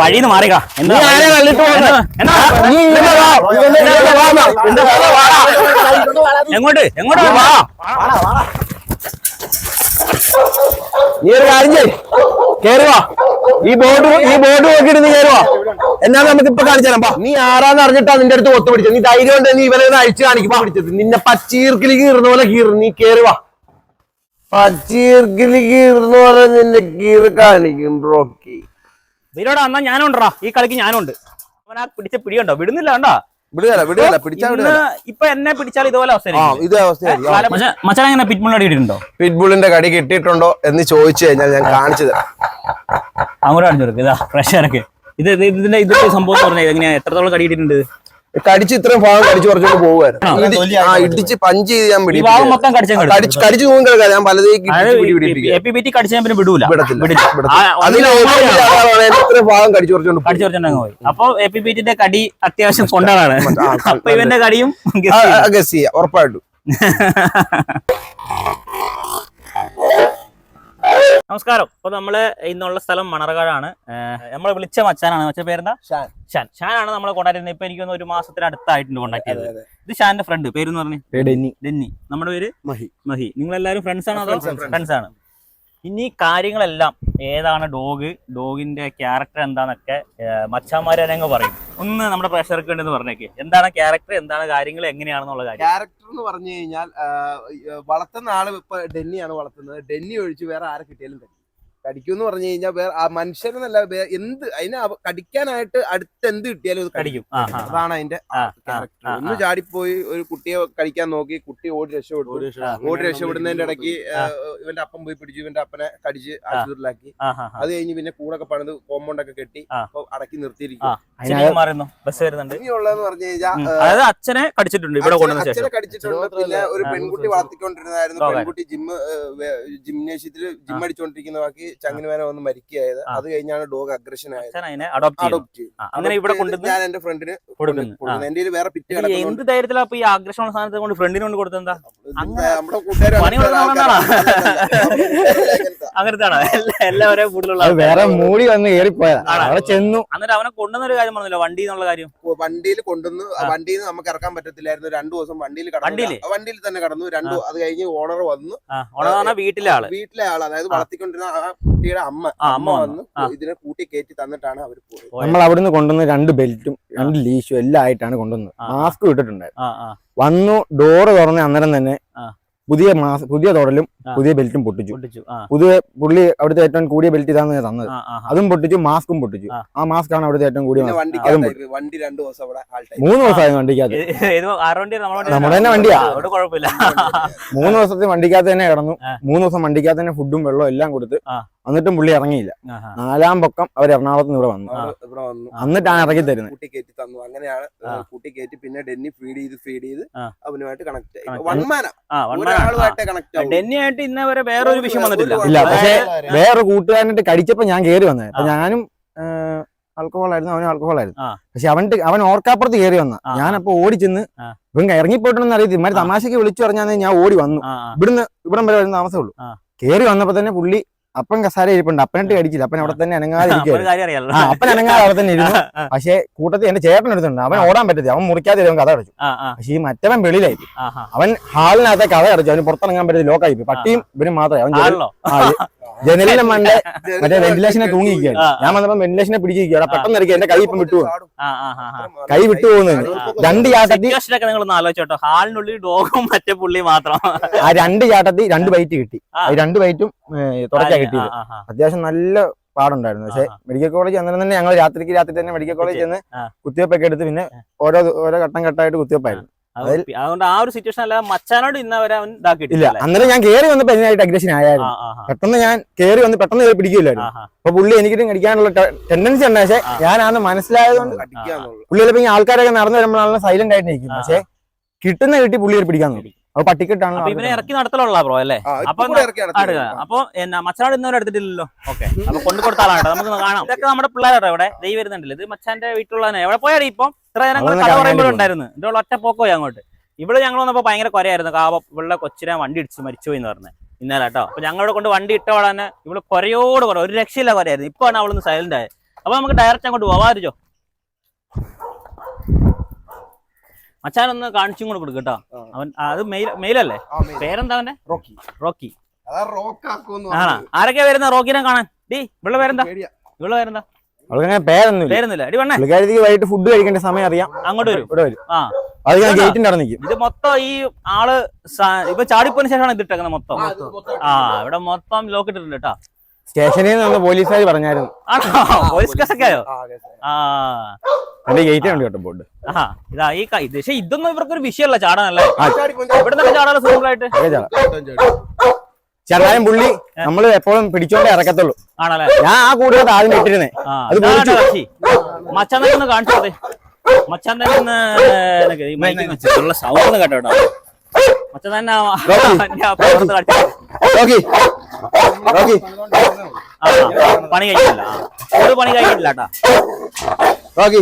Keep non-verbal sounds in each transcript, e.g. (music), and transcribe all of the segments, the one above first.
വഴിന്ന് മാറിക എന്താ നീ ആരെ കണ്ടിട്ട് വന്നത്? എന്നാ? നീ വാ. ഇങ്ങോട്ട് വാ, വാ. ഇവന്റെ വാ, വാ. എങ്ങോട്ട് എങ്ങോട്ട് വാ. നീ ഒരു കാര്യം ചെയ് കേറുവാ. ഈ ബോർഡ് ഈ ബോർഡ് നോക്കിയിട്ട് നീ കേറുവാ. എന്നാ നമുക്ക് ഇപ്പൊ കാണിച്ചു തരാം. നീ ആരാന്ന് അറിഞ്ഞിട്ടാ നിന്റെ അടുത്ത് ഒത്തു പിടിച്ചത്? നീ ധൈര്യം കൊണ്ട് നീ ഇവനെ അഴിച്ചു കാണിക്കുമ്പോ പിടിച്ചത്. നിന്നെ പച്ചീർക്കിലി കീറുന്ന പോലെ കീറും. നീ കേറുവാ. പച്ചീർക്കിലി കീറുന്ന പോലെ നിന്നെ കീറ് കാണിക്കും റോക്കി ഇതിലൂടെ എന്നാ ഞാനുണ്ടടാ. ഈ കളിക്ക് ഞാനുണ്ട്. അവൻ ആ പിടിച്ച പിടിയുണ്ടോ? വിടുന്നില്ല കണ്ടാ? വിടുകയല്ല ഇപ്പൊ എന്നെ പിടിച്ചാൽ ഇതുപോലെ പിറ്റ്ബുളിന്റെ കടി കിട്ടിയിട്ടുണ്ടോ എന്ന് ചോദിച്ചു കഴിഞ്ഞാൽ ഞാൻ കാണിച്ചു തരാം. അങ്ങോട്ട് കാണിച്ചു കൊടുക്കുക ഇതാ പ്രഷറൊക്കെ ഇത് ഇത് ഇതിന്റെ ഇതിന്റെ സംഭവം പറഞ്ഞത് പറഞ്ഞാൽ എങ്ങനെയാ എത്രത്തോളം കടിയിട്ടുണ്ട് കടിച്ച് ഇത്രയും ഭാഗം കടിച്ചു കുറച്ചുകൊണ്ട്. പോകുമായിരുന്നു ആ. ഇടിച്ച് പഞ്ച് ചെയ്ത് ഞാൻ മൊത്തം കടിച്ച് കടിച്ചു പോകും കിടക്കാം ഞാൻ പലതേക്ക് പി കടിച്ചാൽ പിന്നെ വിടൂല. ഭാഗം കടിച്ചു കുറച്ചുകൊണ്ട് കടിച്ചു പോയി. അപ്പൊ എ പി ടിന്റെ കടി അത്യാവശ്യം കൊണ്ടാണ്. അപ്പൊ ഇവന്റെ കടിയും ഗസ് ചെയ്യാം. ഉറപ്പായിട്ടും. (laughs) നമസ്കാരം. അപ്പൊ നമ്മൾ ഇന്നുള്ള സ്ഥലം മണർകാടാണ്. നമ്മളെ വിളിച്ച മച്ചാനാണ്. മച്ച പേരെന്താ? ഷാൻ. ഷാൻ. ആണ് നമ്മളെ കോണ്ടാക്ട് ചെയ്യുന്നത് ഇപ്പൊ എനിക്ക് ഒരു മാസത്തിന് അടുത്തായിട്ടുണ്ട് കോണ്ടാക്ട് ചെയ്തത് ഇത് ഷാന്റെ ഫ്രണ്ട് പേര് പറഞ്ഞു? ഡെന്നി. നമ്മുടെ പേര്? മഹി. മഹി. നിങ്ങൾ എല്ലാവരും ഫ്രണ്ട്സ് ആണോ. ഫ്രണ്ട്സ് ആണ്? ഇനി കാര്യങ്ങളെല്ലാം ഏതാണ് ഡോഗ് ഡോഗിന്റെ ക്യാരക്ടർ എന്താന്നൊക്കെ മച്ചാമാരെ തന്നെ അങ്ങ് പറയും. ഒന്ന് നമ്മുടെ പ്രേക്ഷകർക്ക് വേണ്ടി പറഞ്ഞേക്ക്. എന്താണ് ക്യാരക്ടർ എന്താണ് കാര്യങ്ങൾ എങ്ങനെയാണെന്നുള്ള കാര്യം. ക്യാരക്ടർ എന്ന് പറഞ്ഞു കഴിഞ്ഞാൽ വളർത്തുന്ന ആൾ ഇപ്പൊ ഡെന്നിയാണ് വളർത്തുന്നത്. ഡെന്നി ഒഴിച്ച് വേറെ ആരെ കിട്ടിയാലും കടിക്കും കടിക്കും എന്ന് പറഞ്ഞു കഴിഞ്ഞാൽ വേറെ ആ മനുഷ്യരെന്നല്ല എന്ത് അതിനെ കടിക്കാനായിട്ട് അടുത്ത് എന്ത് കിട്ടിയാലും അത് കടിക്കും. അതാണ് അതിന്റെ ഒന്ന് ചാടിപ്പോയി ഒരു കുട്ടിയെ കടിക്കാൻ നോക്കി കുട്ടി ഓടി രക്ഷപ്പെട്ടു ഓടി രക്ഷപ്പെടുന്നതിന്റെ ഇടയ്ക്ക് ഇവന്റെ അപ്പം പോയി പിടിച്ചു ഇവന്റെ അപ്പനെ കടിച്ച് ആശുപത്രിയിലാക്കി. അത് കഴിഞ്ഞ് പിന്നെ കൂടൊക്കെ പണിത് കോമ്പൗണ്ട് ഒക്കെ കെട്ടി. അപ്പൊ അടക്കി നിർത്തിയിരിക്കും ഇനിയുള്ളതെന്ന് പറഞ്ഞു കഴിഞ്ഞാൽ അച്ഛനെ കടിച്ചിട്ടുണ്ട് ഇവിടെ അച്ഛനെ കടിച്ചിട്ടുണ്ട്. പിന്നെ ഒരു പെൺകുട്ടി വളർത്തിക്കൊണ്ടിരുന്നായിരുന്നു പെൺകുട്ടി ജിം ജിംനേഷ്യത്തിൽ ജിം അടിച്ചോണ്ടിരിക്കുന്ന ബാക്കി ചങ്ങിന് വേന വന്ന് മരിക്കുകയായത്. അത് കഴിഞ്ഞാണ് ഡോഗ് അഗ്രഷൻ ആയത്. അഡോപ്റ്റ് അങ്ങനെ ഇവിടെ ഞാൻ എന്റെ ഫ്രണ്ടിന് കൊടുക്കുന്നു. എന്റെ വേറെ പിറ്റ് എന്ത് ധൈര്യത്തിലാ ഈ ആഗ്രഹമുള്ള സാധനത്തെ കൊണ്ട് ഫ്രണ്ടിന് കൊണ്ട് കൊടുത്തെന്താ അങ്ങനെ നമ്മുടെ കൂട്ടുകാർ പണി കൊടുക്കണമെന്നാണോ? അങ്ങനത്തെ ആണോ എല്ലാവരെയും കൂടുതലുള്ള വേറെ മൂടി വന്ന് കേറിപ്പോയതാ. ആണോ? അവിടെ ചെന്നു. എന്നിട്ട് അവനെ കൊണ്ടുവന്നൊരു കാര്യം പറഞ്ഞില്ല? വണ്ടി എന്നുള്ള കാര്യം? വണ്ടിയിൽ കൊണ്ടുവന്ന് വണ്ടിയിൽ നിന്ന് നമുക്ക് ഇറക്കാൻ പറ്റത്തില്ലായിരുന്നു. രണ്ടു ദിവസം വണ്ടിയിൽ? കടന്നു. വണ്ടിയിൽ തന്നെ കടന്നു. രണ്ടു അത് കഴിഞ്ഞ് ഓണർ വന്നു. ഓണർ ഓണം വീട്ടിലെ ആൾ. വീട്ടിലെ ആൾ. അതായത്. വളർത്തിക്കൊണ്ടിരുന്ന ആ കുട്ടിയുടെ അമ്മ അമ്മ വന്ന്. ഇതിനെ കൂട്ടി കയറ്റി തന്നിട്ടാണ് അവർ പോയത്. നമ്മൾ അവിടുന്ന് കൊണ്ടുവന്ന രണ്ട് ബെൽറ്റും രണ്ട് ലീശും എല്ലാം ആയിട്ടാണ് കൊണ്ടുവന്നത്. മാസ്ക് ഇട്ടിട്ടുണ്ടായിരുന്നു. വന്നു ഡോറ് തുറന്ന് അന്നേരം തന്നെ. പുതിയ മാസ് പുതിയ തുടലും. പുതിയ ബെൽറ്റും പൊട്ടിച്ചു. പൊട്ടിച്ചു. പുതിയ പുള്ളി അവിടുത്തെ ഏറ്റവും കൂടിയ ബെൽറ്റ് ഇതാന്ന് തന്നത്. അതും പൊട്ടിച്ചു മാസ്കും പൊട്ടിച്ചു. ആ. മാസ്ക് ആണ് അവിടുത്തെ ഏറ്റവും കൂടിയ വണ്ടി രണ്ടു ദിവസം അവിടെ മൂന്ന് ദിവസമായി വണ്ടിക്കകത്ത്. ഇത് ഇത് ആറ് വണ്ടി നമ്മുടെ തന്നെ വണ്ടിയാ. മൂന്ന് ദിവസത്തെ വണ്ടിക്കകത്ത് തന്നെ കിടന്നു. മൂന്ന് ദിവസം വണ്ടിക്കകത്ത് തന്നെ ഫുഡും വെള്ളവും എല്ലാം കൊടുത്ത് എന്നിട്ടും പുള്ളി ഇറങ്ങിയില്ല. നാലാം പൊക്കം അവർ എറണാകുളത്ത് നിന്ന് ഇവിടെ വന്നു. ഇവിടെ വന്നു. എന്നിട്ടാണ് ഇറക്കി തരുന്നത്. കൂട്ടി കയറ്റി തന്നു. അങ്ങനെയാണ് കുട്ടി കയറ്റി പിന്നെ ഡെന്നി ഫീഡ് ചെയ്ത് ഫീഡ് ചെയ്ത്. അവനുമായിട്ട് കണക്ട് Connect വൺ മാന. ആ one man ആണ്. ഒരാളുമായിട്ട് കണക്ട്. ഡെന്നി ഇന്ന വരെ വേറൊരു വിഷയം വന്നിട്ടില്ല ഇല്ല പക്ഷേ വേറെ വേറൊരു കൂട്ടുകാരനായിട്ട് കടിച്ചപ്പോ ഞാൻ കേറി വന്നത് അപ്പൊ ഞാനും ആൽക്കഹോൾ ആയിരുന്നു അവനും ആൽക്കഹോൾ ആയിരുന്നു. പക്ഷെ അവൻ അവൻ ഓർക്കാപ്പുറത്ത് കയറി വന്ന. ഞാനപ്പോ ഓടി ചെന്ന്. ഇവൻ ഇറങ്ങിപ്പോയിട്ടൊന്നും അറിയത്തില്ല ഇമാര്. തമാശക്ക് വിളിച്ചു പറഞ്ഞാൽ ഞാൻ ഓടി വന്നു. ഇവിടുന്ന് ഇവിടം വരെ വരുന്ന താമസമുള്ളൂ. കയറി വന്നപ്പോ തന്നെ പുള്ളി അപ്പൻ കസാര ഇരിപ്പുണ്ട്. അപ്പനിട്ട് കടിച്ചില്ല. അപ്പൻ അവിടെ തന്നെ അനങ്ങാതെ ഇരിക്കുകയായിരുന്നു അപ്പൻ അനങ്ങാതെ അവിടെ തന്നെ ഇരുന്നു. പക്ഷേ കൂട്ടത്തിൽ എന്റെ ചേട്ടൻ എടുത്തിട്ടുണ്ട്. അവൻ ഓടാൻ പറ്റത്തില്ല. അവൻ മുറിക്കാതെ അവൻ കഥ അടച്ചു പക്ഷേ ഈ മറ്റവൻ വെളിയിലായി. അവൻ ഹാളിനകത്തെ കഥ അടച്ചു അവന് പുറത്തിറങ്ങാൻ പറ്റത്തില്ല. ലോക്കായി പട്ടിയും ഇവരും മാത്രമേ. അവൻ ജനലിന്റെ മണ്ട മറ്റേ വെന്റിലേഷനെ തൂങ്ങിയിരിക്കുകയാണ്. ഞാൻ വന്നപ്പോ വെന്റിലേഷനെ പിടിച്ചിരിക്കുകയാണ്. പെട്ടെന്ന് ഇറക്കി എന്റെ കൈ ഇപ്പം വിട്ടു. കൈ വിട്ടു പോകുന്നത്. രണ്ട് ചാട്ടത്തി ഒക്കെ നിങ്ങൾ ആലോചിച്ചോട്ടോ ഹാളിനുള്ളിൽ ഡോഗും മറ്റേ പുള്ളി മാത്രം. ആ രണ്ട് ചാട്ടത്തി രണ്ട് ബൈറ്റ് കിട്ടി. രണ്ട് ബൈറ്റും തുടച്ചാ കിട്ടി കിട്ടിയത്. അത്യാവശ്യം നല്ല പാടുണ്ടായിരുന്നു. പക്ഷെ. മെഡിക്കൽ കോളേജ് അന്നേരം തന്നെ ഞങ്ങൾ രാത്രിക്ക് രാത്രി തന്നെ മെഡിക്കൽ കോളേജ് ചെന്ന്. കുത്തിവെപ്പൊക്കെ എടുത്ത് പിന്നെ ഓരോ ഓരോ ഘട്ടം ഘട്ടമായിട്ട് കുത്തിവെപ്പായിരുന്നു. അതുകൊണ്ട് ആ ഒരു സിറ്റുവേഷൻ അല്ല മച്ചാനോട് ഇന്നവരെ അവൻ ഇല്ല ഇതാക്കിയിട്ടില്ല അന്നേരം ഞാൻ കയറി വന്നപ്പോ അതിനായിട്ട് അഗ്രഷൻ ആയായിരുന്നു. പെട്ടെന്ന് ഞാൻ കയറി വന്ന് പെട്ടെന്ന് കയറി പിടിക്കില്ലായിരുന്നു അപ്പൊ പുള്ളി എനിക്കിട്ടും കടിക്കാനുള്ള ടെൻഡൻസി ഉണ്ട്. പക്ഷെ. ഞാനാന്ന് മനസ്സിലായതുകൊണ്ട് പുള്ളി ചിലപ്പോ ഈ ആൾക്കാരൊക്കെ നടന്നു വരുമ്പോഴാണ് സൈലന്റ് ആയിട്ട് നിൽക്കും. പക്ഷെ കിട്ടുന്ന കിട്ടി പുള്ളി പിടിക്കാൻ നോക്കി. അപ്പൊ പട്ടിക്കെട്ടാണ് ഇവനെ ഇറക്കി നടത്തലുള്ള ബ്രോ അല്ലേ? അപ്പൊ അപ്പൊ എന്നാ മച്ചാട് ഇന്നവരെ എടുത്തിട്ടില്ലല്ലോ ഓക്കെ. അപ്പൊ കൊണ്ടു കൊടുത്ത ആളാണ്. നമുക്ക് കാണാം. ഇതൊക്കെ നമ്മുടെ പിള്ളേരാട്ടോ ഇവിടെ. ദൈവം വരുന്നുണ്ടല്ലോ. ഇത് മച്ചാന്റെ വീട്ടിലുള്ളതന്നെ എവിടെ പോയാടി ഇപ്പം? ഇത്ര നേരം കഥ പറയുമ്പോഴുണ്ടായിരുന്നു ഇതിന്റെ ഒറ്റ പോക്കോ അങ്ങോട്ട്. ഇവിടെ ഞങ്ങൾ വന്നപ്പോ ഭയങ്കര കൊരയായിരുന്നു. കാവ വെള്ള കൊച്ചിനെ വണ്ടി ഇടിച്ച് മരിച്ചു എന്ന് പറഞ്ഞു. ഇന്നലെ കേട്ടോ. അപ്പൊ ഞങ്ങളുടെ കൊണ്ട് വണ്ടി ഇട്ട തന്നെ ഇവൾ കൊരയോട് കുറേ ഒരു രക്ഷയില്ല കൊരയായിരുന്നു. ഇപ്പൊ ആണ് അവളൊന്ന് സൈലന്റ് ആയത്. അപ്പൊ നമുക്ക് ഡയറക്റ്റ് അങ്ങോട്ട് പോവാതിരിച്ചോ മച്ചാനൊന്ന് കാണിച്ചും കൂടെ കൊടുക്കും കേട്ടോ. അവൻ അത് മെയിലല്ലേ. പേരെന്താ അവന്റെ റോക്കി. റോക്കി. ആണോ? ആരൊക്കെ വരുന്ന? റോക്കിനെ കാണാൻ. ഡീ ഇവിടെ പേരെന്താ. ഇവിടെ പേരെന്താ? പേരൊന്നുമില്ല. അടി വണ്ണേ വൈകിട്ട് ഫുഡ് കഴിക്കേണ്ട സമയം അറിയാം. അങ്ങോട്ട് വരും. ഇവിടെ വരും. ആ. അത് ഞാൻ ഇതാണോ? ഗേറ്റിന്റെ അവിടെ നിൽക്കും. ഇത് മൊത്തം ഈ ആൾ ഇപ്പൊ ചാടിപ്പോന് ശേഷമാണ് ഇത് ഇട്ടേക്കുന്നത് മൊത്തം. ആ, ഇത് മൊത്തം ആ ഇവിടെ മൊത്തം ലോക്ക് ഇട്ടിട്ടുണ്ട് കേട്ടോ. സ്റ്റേഷനിൽ നിന്ന് പോലീസുകാർ പറഞ്ഞായിരുന്നു. ആണോ? പോലീസ് കേസൊക്കെ ആയോ? ആ, ഇതാ ഈ പക്ഷെ ഇതൊന്നും വിഷയമല്ല ചാടാനല്ലേ ഇവിടെ തന്നെ ചാടാലോ സിമ്പിൾ ആയിട്ട് ചെറുതായും പുള്ളി നമ്മൾ എപ്പോഴും പിടിച്ചോണ്ടേ ഇറക്കത്തുള്ളൂ ആണല്ലേ ഞാൻ ആ കൂടുതൽ ആദ്യം ഇട്ടിരുന്നേ അത് മച്ചാൻ തന്നെ ഒന്ന് കാണിച്ചു മച്ചാൻ സൗണ്ട് കേട്ടോ കേട്ടോ മച്ചാൻ തന്നെ പണി കഴിഞ്ഞില്ല. ഒരു പണി കഴിഞ്ഞിട്ടില്ല കേട്ടാ റോക്കി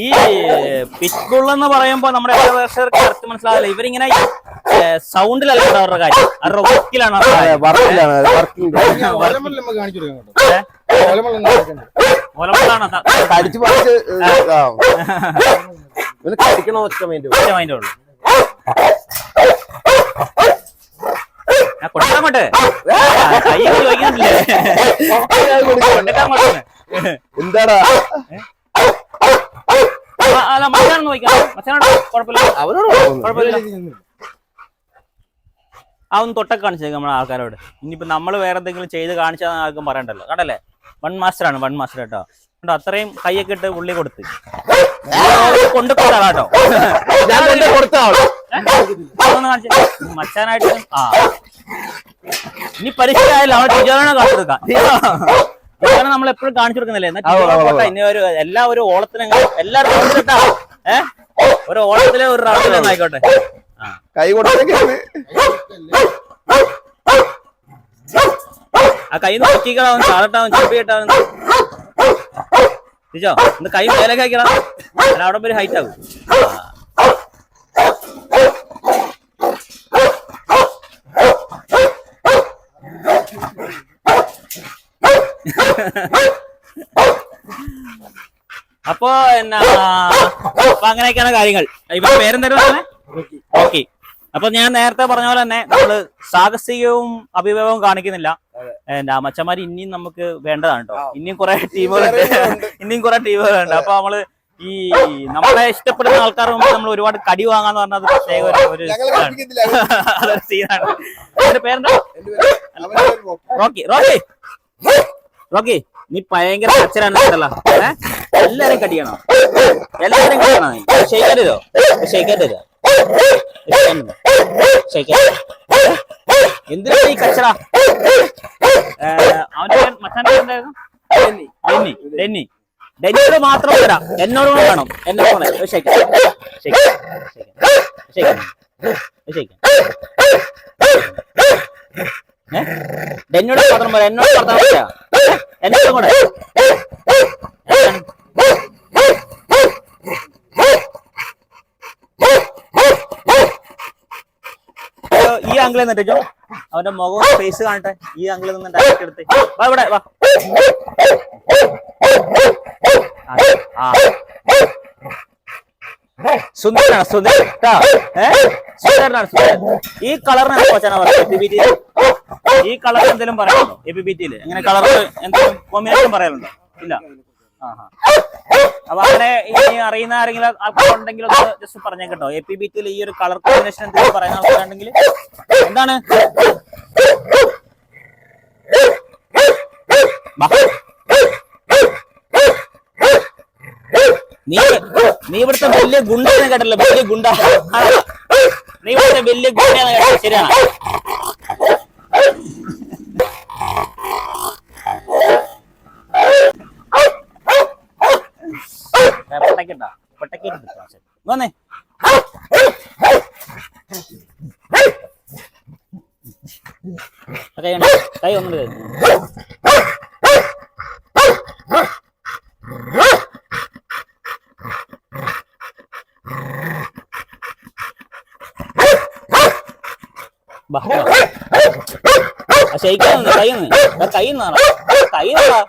ഈ പിറ്റ്ബുൾ എന്ന് പറയുമ്പോ നമ്മുടെ പ്രേക്ഷകർക്ക് കറക്റ്റ് മനസ്സിലാവില്ല. ഇവരിങ്ങനെ സൗണ്ടിലല്ല അവരുടെ കാര്യം. അവരുടെ വർക്കിലാണ്. വർക്കിലാണ് കടിച്ചു പറിച്ച് ഇവന് കടിക്കണോ ഒറ്റ മൈൻഡ് ഒറ്റ മൈൻഡേ ഉള്ളൂ. അങ്ങോട്ട്. കൈ അങ്ങോട്ട്. എന്താടാ? അല്ല മച്ചാനൊന്ന് ചോദിക്കാം. മച്ചാനോട് കുഴപ്പമില്ല. അവനോട് കുഴപ്പമില്ല. ആ ഒന്ന് തൊട്ടൊക്കെ കാണിച്ചേക്കാം നമ്മുടെ ആൾക്കാരോട്. ഇനിയിപ്പോ നമ്മൾ വേറെ എന്തെങ്കിലും ചെയ്ത് കാണിച്ചാൽ ആർക്കും പറയണ്ടല്ലോ. കണ്ടല്ലേ? വൺ മാസ്റ്ററാണ് വൺ മാസ്റ്റർ കേട്ടോ. കേട്ടോ അത്രയും കൈയൊക്കെ ഇട്ട് ഉള്ളി കൊടുത്ത്. കൊണ്ട് കൊടുത്താ കേട്ടോ. ഞാൻ എന്റെ കൊടുത്ത ആൾ അതൊന്ന് മച്ചാനായിട്ട് ആ. ഇനി പരിചയമായാലും അവൻ ടീച്ചറിനെ കാണിച്ചു കൊടുക്കാം. ടീച്ചറിനെ നമ്മൾ എപ്പോഴും കാണിച്ചു കൊടുക്കുന്നില്ലേ? എന്നാ ടീച്ചറെ ഇനി ഒരു എല്ലാ ഒരു ഓളത്തിനും എല്ലാവരും റൗണ്ടിലിട്ടാ ഏഹ് ഒരു ഓളത്തിലെ ഒരു റൗണ്ടിൽ ആയിക്കോട്ടെ. കൈ കൊടുത്തേക്കാണ് ആ കൈ നോക്കിക്കളാവും ചാടട്ടാവും ചെപ്പിയിട്ടാവും തിരിച്ചോ ഇന്ന് കൈ മേലേക്ക് ആക്കിടാ അല്ല അവിടെ ഒരു ഹൈറ്റ് ആകും അപ്പോ എന്നാ അപ്പൊ അങ്ങനെയൊക്കെയാണ് കാര്യങ്ങൾ. ഇപ്പൊ പേരെന്തായിരുന്നു ഓക്കെ അപ്പൊ ഞാൻ നേരത്തെ പറഞ്ഞ പോലെ തന്നെ നമ്മൾ സാഹസികവും അഭിഭവവും കാണിക്കുന്നില്ല. എന്താ മച്ചന്മാര് ഇനിയും നമുക്ക് വേണ്ടതാണ് കേട്ടോ ഇനിയും കുറെ ടീമുകളുണ്ട് ഇനിയും കുറെ ടീമുകളുണ്ട് അപ്പൊ നമ്മൾ ഈ നമ്മളെ ഇഷ്ടപ്പെടുന്ന ആൾക്കാർ മുമ്പ് നമ്മൾ ഒരുപാട് കടി വാങ്ങാന്ന് പറഞ്ഞത് പ്രത്യേക ഒരു അതൊരു സീനാണ്. എന്റെ പേരെന്താ? റോക്കി. റോക്കി. റോക്കി. നീ ഭയങ്കര കച്ചറാണ് കേട്ടല്ലോ. ഏ? എല്ലാരും കടിയണോ എല്ലാരും കടിയണോ നീ? ഷെയ്ക്കരുതോ ഷെയ്ക്കരുതോ എന്തിനാ ഈ കച്ചറ? അവന്റെ പേര് മച്ചാന്റെ പേരെന്തായിരുന്നു ഡെന്നി. ഡെന്നി. ഡെന്നിയോട് മാത്രം തരാം എന്നോട് കൂടെ വേണം. എന്നെ ഏ? ഡെന്നിയോട് മാത്രം പോരാ. എന്നോട് പറഞ്ഞാൽ എന്നോട് കൂടെ എന്താണ്? അയ്യോ, ഈ ആംഗിളിൽ നിന്നിട്ടോ അവന്റെ മുഖം ഫേസ് കാണട്ടെ. ഈ ആംഗിളിൽ നിന്ന് ഡയറക്റ്റ് എടുത്ത്. വാ ഇവിടെ വാ. ആ, ആ സുന്ദരനാണ് സുന്ദരൻ. ട്ടാ. ഏ? സുന്ദരനാണ് സുന്ദരൻ. ഈ കളറിന് എന്താ പറയാം ഈ കളർ എന്തെങ്കിലും പറയാനുണ്ടോ എ പി എങ്ങനെ കളർ എന്തെങ്കിലും കോമ്പിനേഷൻ പറയാനുണ്ടോ? ഇല്ല. ആഹാ. അപ്പൊ അങ്ങനെ ഇനി അറിയുന്ന ആരെങ്കിലും ആൾക്കാരുണ്ടെങ്കിൽ ഒന്ന് ജസ്റ്റ് പറഞ്ഞേക്കട്ടോ എ പി ബി ടിയിൽ ഈ ഒരു കളർ കോമ്പിനേഷൻ എന്തെങ്കിലും പറയുന്ന ആൾക്കാരുണ്ടെങ്കിൽ എന്താണ്. നീ നീ ഇവിടുത്തെ വലിയ ഗുണ്ടെന്ന് കേട്ടല്ലോ വലിയ ഗുണ്ട. നീ ഇവിടുത്തെ വലിയ ഗുണ്ടെന്ന് കേട്ടോ ശരിയാണ്? lên này kayo na kayo mo rin Bakit? Kasi ikaw, natayin eh. Natayin na. Natayin na. Natayin na.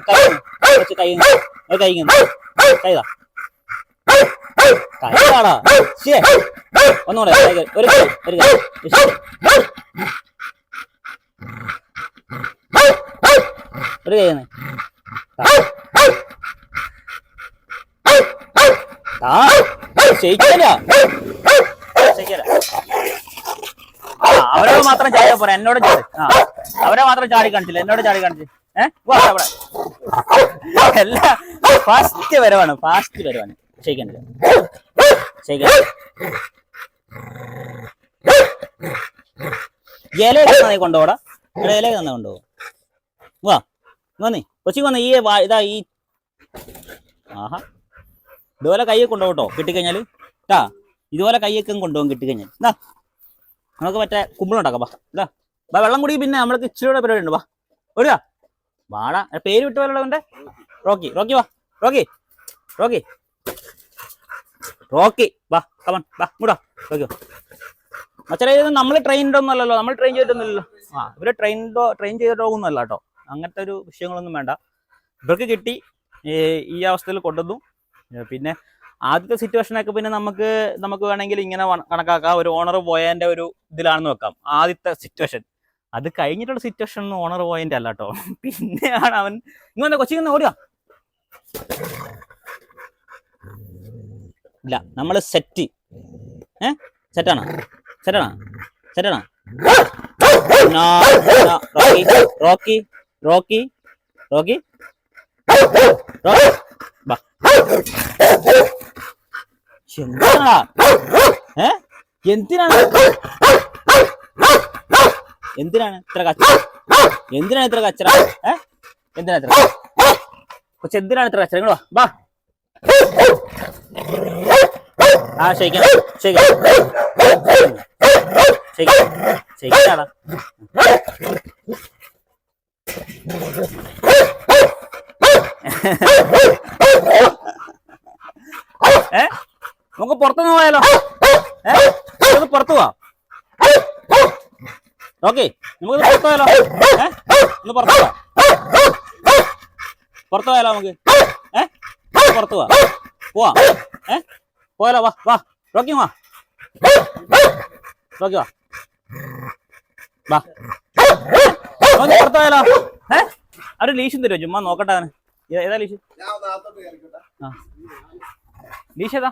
Natayin na. Natayin na. Natayin na. Natayin na. Natayin na. കൈ ഒന്നുകൂടെ ഒരു ഒരു ഒരു ആ അവരോട് മാത്രം ചാടിയാ പോരാ. എന്നോട് ചാടി. ആ. അവരെ മാത്രം ചാടി കാണിച്ചില്ല. എന്നോട് ചാടി കാണിച്ചു. ഏഹ് എല്ലാ ഫാസ്റ്റ് വരവാണ് ഫാസ്റ്റ് വരവാണ്. ശരിക്കണ്ടില്ല ഇലയൊക്കെ നന്നായി കൊണ്ടുപോടാ. ഇവിടെ ഇലയൊക്കെ തന്നെ കൊണ്ടുപോകും. വാ വന്നേ. കൊച്ചി വന്നേ ഈ ഇതാ ഈ ആഹാ. ഇതുപോലെ കൈയൊക്കെ കൊണ്ടുപോകട്ടോ കിട്ടിക്കഴിഞ്ഞാൽ കേട്ടാ ഇതുപോലെ കയ്യൊക്കെ കൊണ്ടുപോകും കിട്ടിക്കഴിഞ്ഞാൽ ഇതാ നമുക്ക് മറ്റേ കുമ്പിളുണ്ടാക്കാം വാ. ഇതാ വാ വെള്ളം കുടി പിന്നെ നമ്മൾക്ക് ഇച്ചിരിയുടെ പരിപാടി ഉണ്ട് വാ. ഓടുക വാടാ പേര് വിട്ടു വല്ലതുകൊണ്ട് റോക്കി റോക്കി വാ റോക്കി റോക്കി. റോക്കി വാ കമൺ വാ മുടാ റോക്കി അച്ഛനെ ഇത് നമ്മൾ ട്രെയിൻഡ് ഒന്നും നമ്മൾ ട്രെയിൻ ചെയ്തിട്ടൊന്നുമില്ലല്ലോ. ആ ഇവർ ട്രെയിൻഡോ ട്രെയിൻ ചെയ്തിട്ടോ ഒന്നുമല്ല കേട്ടോ. അങ്ങനത്തെ ഒരു വിഷയങ്ങളൊന്നും വേണ്ട. ഇവർക്ക് കിട്ടി ഈ അവസ്ഥയിൽ കൊണ്ടുവന്നു. പിന്നെ ആദ്യത്തെ സിറ്റുവേഷനൊക്കെ പിന്നെ നമുക്ക് നമുക്ക് വേണമെങ്കിൽ ഇങ്ങനെ കണക്കാക്കാം. ഒരു ഓണർ പോയതിന്റെ ഒരു ഇതിലാണെന്ന് വെക്കാം. ആദ്യത്തെ സിറ്റുവേഷൻ അത് കഴിഞ്ഞിട്ടുള്ള സിറ്റുവേഷൻ ഒന്നും ഓണർ പോയതിന്റെ അല്ല കേട്ടോ. (laughs) പിന്നെയാണ് അവൻ ഇങ്ങനെ കൊച്ചിങ്ങനെ ഓടുക ഇല്ല നമ്മൾ സെറ്റ് ഏ? സെറ്റാണോ സെറ്റാണോ സെറ്റാണോ റോക്കി റോക്കി റോക്കി എന്തിനാണ്? എന്തിനാണ് ഇത്ര കച്ച എന്തിനാണ് ഇത്ര കച്ചറ? ഏ? എന്തിനാ ഇത്ര കൊച്ചു എന്തിനാണ് ഇത്ര കച്ചറ? ബാ. ആ ശരിക്കാം. ശരിക്കാം. ശരിക്കാടാ ഏ? നമുക്ക് പുറത്തുനിന്ന് പോയാലോ? ഏ? നമുക്ക് പുറത്തു പോവാം. ഓക്കെ നമുക്ക് പുറത്തു പോയാലോ? ഏ? ഒന്ന് പുറത്തു പോവാം പുറത്തു പോയാലോ നമുക്ക് ഏ പുറത്തു പോവാ പോവാ ഏ പോയാലോ? വാ വാ. റോക്കി വാ. റോക്കി വാ. വാ. നമുക്ക് പുറത്തു പോയാലോ? ഏ? അവർ ലീഷും തരുമോ ചുമ്മാ നോക്കട്ടെ അവന്. ഏതാ ലീഷൻ ആ. ലീഷ് ഏതാ?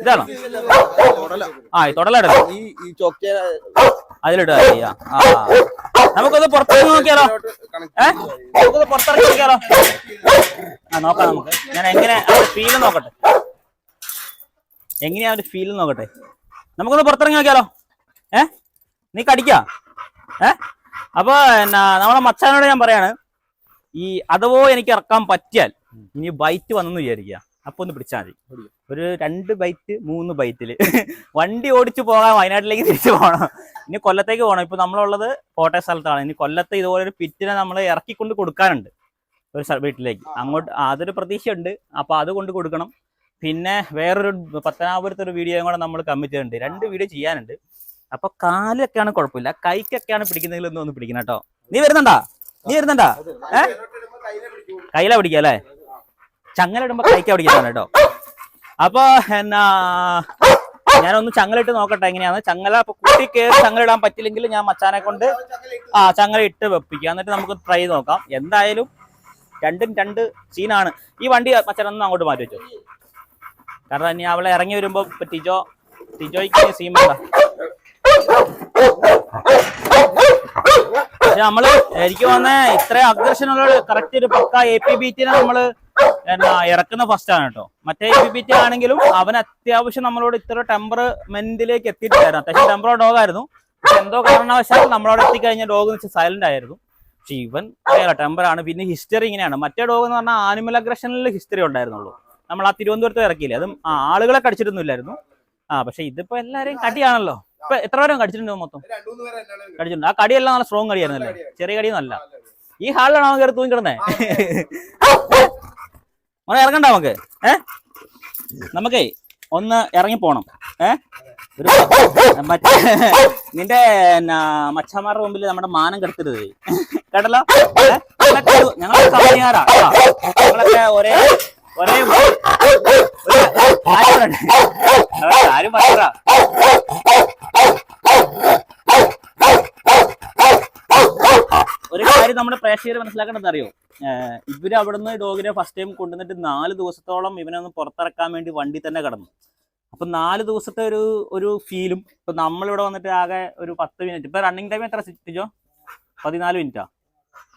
ഇതാണോ? നമുക്കൊന്ന് പുറത്തേക്ക് നോക്കിയാലോ? ഏ? നമുക്കൊന്ന് പുറത്തിറങ്ങി നോക്കിയാലോ? ആ നോക്കാം നമുക്ക്. ഞാൻ എങ്ങനെ ഫീൽ നോക്കട്ടെ. എങ്ങനെയാ ഒരു ഫീൽ നോക്കട്ടെ? നമുക്കൊന്ന് പുറത്തിറങ്ങി നോക്കിയാലോ? ഏ? നീ കടിക്ക? ഏ? അപ്പൊ എന്നാ നമ്മളെ മച്ചാനോട് ഞാൻ പറയാണ് ഈ അഥവോ എനിക്ക് ഇറക്കാൻ പറ്റിയാൽ ഇനി ബൈറ്റ് വന്നെന്ന് വിചാരിക്കുക. അപ്പൊ ഒന്ന് പിടിച്ചാൽ മതി. ഒരു രണ്ട് ബൈറ്റ് മൂന്ന് ബൈറ്റിൽ വണ്ടി ഓടിച്ചു പോകാൻ വയനാട്ടിലേക്ക് തിരിച്ചു പോകണം. ഇനി കൊല്ലത്തേക്ക് പോകണം. ഇപ്പൊ നമ്മളുള്ളത് കോട്ടയം സ്ഥലത്താണ്. ഇനി കൊല്ലത്ത് ഇതുപോലെ ഒരു പിറ്റിനെ നമ്മൾ ഇറക്കിക്കൊണ്ട് കൊടുക്കാനുണ്ട്. ഒരു വീട്ടിലേക്ക്. അങ്ങോട്ട് അതൊരു പ്രതീക്ഷയുണ്ട്. അപ്പൊ അത് കൊണ്ട് കൊടുക്കണം. പിന്നെ വേറൊരു പത്തനാപുരത്തെ ഒരു വീഡിയോയും കൂടെ നമ്മൾ കമ്മിറ്റ് രണ്ട് വീഡിയോ ചെയ്യാനുണ്ട്. അപ്പൊ കാലൊക്കെയാണ് കുഴപ്പമില്ല. കൈക്കൊക്കെയാണ് പിടിക്കുന്നതിൽ ഒന്ന് പിടിക്കണം കേട്ടോ. നീ വരുന്നുണ്ടാ? നീ വരുന്നുണ്ടാ? ഏ? കയ്യിലാ പിടിക്കുക അല്ലേ? ചങ്ങലിടുമ്പോ കൈക്കാ പിടിക്കാൻ കേട്ടോ. അപ്പൊ എന്നാ ഞാനൊന്ന് ചങ്ങലിട്ട് നോക്കട്ടെ എങ്ങനെയാന്ന്. ചങ്ങല അപ്പൊ കുട്ടി കയറി ചങ്ങലിടാൻ പറ്റില്ലെങ്കിൽ ഞാൻ മച്ചാനെ കൊണ്ട് ആ ചങ്ങല ഇട്ട് വെപ്പിക്കുക. എന്നിട്ട് നമുക്ക് ട്രൈ നോക്കാം. എന്തായാലും രണ്ടും രണ്ട് സീനാണ് ഈ വണ്ടി മച്ചാനൊന്നും അങ്ങോട്ട് മാറ്റി വെച്ചു. കാരണം ഇനി അവളെ ഇറങ്ങി വരുമ്പോ ടിജോ ടിജോയ്ക്ക് സീൻ പക്ഷെ നമ്മൾ എനിക്ക് വന്ന ഇത്ര അഗ്രഷനുള്ള കറക്റ്റ് ഒരു പക്ക എ പി ബീറ്റിനെ നമ്മൾ എന്നാ ഇറക്കുന്ന ഫസ്റ്റ് ആണ് കേട്ടോ. മറ്റേ എ പി ബീറ്റി ആണെങ്കിലും അവൻ അത്യാവശ്യം നമ്മളോട് ഇത്ര ടെമ്പർമെന്റിലേക്ക് എത്തിയിട്ടില്ലായിരുന്നു. അത്യാവശ്യം ടെമ്പറോ ഡോഗ് ആയിരുന്നു. പക്ഷെ എന്തോ കാരണവശാൽ നമ്മളോട് എത്തിക്കഴിഞ്ഞ ഡോഗ് വെച്ച് സൈലന്റ് ആയിരുന്നു. പക്ഷെ ഇവൻ ടെമ്പറാണ് പിന്നെ ഹിസ്റ്ററി ഇങ്ങനെയാണ്. മറ്റേ ഡോഗ് എന്ന് പറഞ്ഞാൽ ആനിമൽ അഗ്രഷനിൽ ഹിസ്റ്ററി ഉണ്ടായിരുന്നുള്ളൂ. നമ്മൾ ആ തിരുവനന്തപുരത്ത് ഇറക്കിയില്ല? അതും ആ ആളുകളെ കടിച്ചിട്ടൊന്നുമില്ലായിരുന്നു. ആ പക്ഷെ ഇതിപ്പോ എല്ലാരെയും കടിയാണല്ലോ. ഇപ്പൊ എത്ര പേരും കടിച്ചിട്ടുണ്ട് മൊത്തം? കടിച്ചിട്ടുണ്ട്. ആ കടിയെല്ലാം നല്ല സ്ട്രോങ് കടിയായിരുന്നല്ലേ? ചെറിയ കടിയൊന്നും അല്ല. ഈ ഹാളിലാണ് അവൻ കയറി തൂങ്ങി കിടന്നേ മോനെ ഇറങ്ങണ്ട നമുക്ക്. ഏ? നമുക്കേ ഒന്ന് ഇറങ്ങി പോണം. ഏ? ഒരു മറ്റേ നിന്റെ മച്ചന്മാരുടെ മുമ്പിൽ നമ്മുടെ മാനം കെടുത്തരുത്. കേട്ടല്ലോ? ഞങ്ങളൊക്കെ കമ്പനിക്കാരാ. ഞങ്ങളൊക്കെ ഒരേ ഒരേ കാര്യം നമ്മുടെ പ്രേക്ഷകർ മനസ്സിലാക്കേണ്ടത് അറിയോ? ഇവർ അവിടുന്ന് ഡോഗിനെ ഫസ്റ്റ് ടൈം കൊണ്ടുവന്നിട്ട് നാല് ദിവസത്തോളം ഇവനെ ഒന്ന് പുറത്തിറക്കാൻ വേണ്ടി വണ്ടി തന്നെ കടന്നു. അപ്പൊ നാല് ദിവസത്തെ ഒരു ഒരു ഫീലും ഇപ്പൊ നമ്മളിവിടെ വന്നിട്ട് ആകെ ഒരു പത്ത് മിനിറ്റ് ഇപ്പൊ റണ്ണിങ് ടൈം എത്ര സിറ്റിജോ പതിനാല് മിനിറ്റാ